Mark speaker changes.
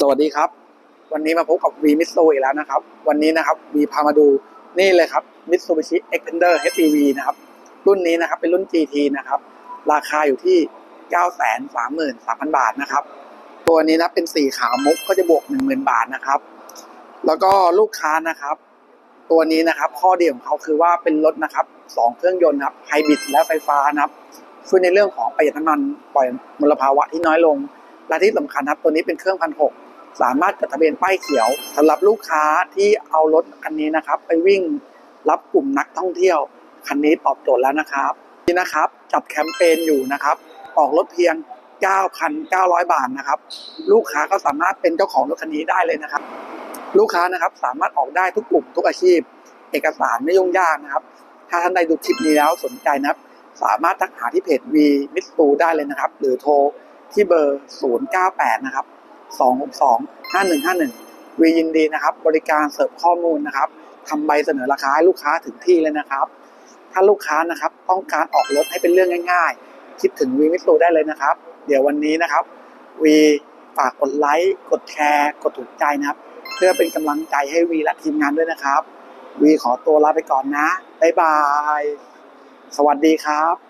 Speaker 1: สวัสดีครับ วันนี้มาพบกับวีมิสโซอีกแล้วนะครับ วันนี้นะครับวีพามาดูนี่เลยครับ Mitsubishi Xpander HEV นะครับ รุ่นนี้นะครับเป็นรุ่น GT นะครับ ราคาอยู่ที่ 933,000 บาทนะครับ ตัวนี้นะเป็นสีขาวมุกก็จะบวก 10,000 บาทนะครับ แล้วก็ลูกค้านะครับ ตัวนี้นะครับข้อดีของเขาคือว่าเป็นรถนะครับสองเครื่องยนต์ครับไฮบริดและไฟฟ้านะครับช่วยในเรื่องของประหยัดน้ำมันปล่อยมลภาวะที่น้อยลง และที่สำคัญครับตัวนี้เป็นเครื่องพันหกสามารถจดทะเบียนป้ายเขียวสำหรับลูกค้าที่เอารถคันนี้นะครับ ไปวิ่งรับกลุ่มนักท่องเที่ยวคันนี้ตอบโจทย์แล้วนะครับ นี่นะครับจัดแคมเปญอยู่นะครับ ออกรถเพียง 9,900 บาทนะครับ ลูกค้าก็สามารถเป็นเจ้าของรถคันนี้ได้เลยนะครับ ลูกค้านะครับสามารถออกได้ทุกกลุ่มทุกอาชีพ เอกสารไม่ยุ่งยากนะครับ ถ้าท่านใดดูคลิปนี้แล้วสนใจนะครับ สามารถทักหาที่เพจ V มิสตูได้เลยนะครับ หรือโทร ที่เบอร์ 098 นะครับ 262 5151 วียินดีนะครับ บริการเสิร์ฟข้อมูลนะครับทำใบเสนอราคาให้ลูกค้าถึงที่เลยนะครับ ถ้าลูกค้านะครับต้องการออกรถให้เป็นเรื่องง่าย ๆ คิดถึงวีมิสตูได้เลยนะครับ เดี๋ยววันนี้นะครับ วีฝากกดไลค์ กดแชร์ กดถูกใจนะครับ เพื่อเป็นกำลังใจให้วีและทีมงานด้วยนะครับ วีขอตัวลาไปก่อนนะ บ๊ายบาย สวัสดีครับ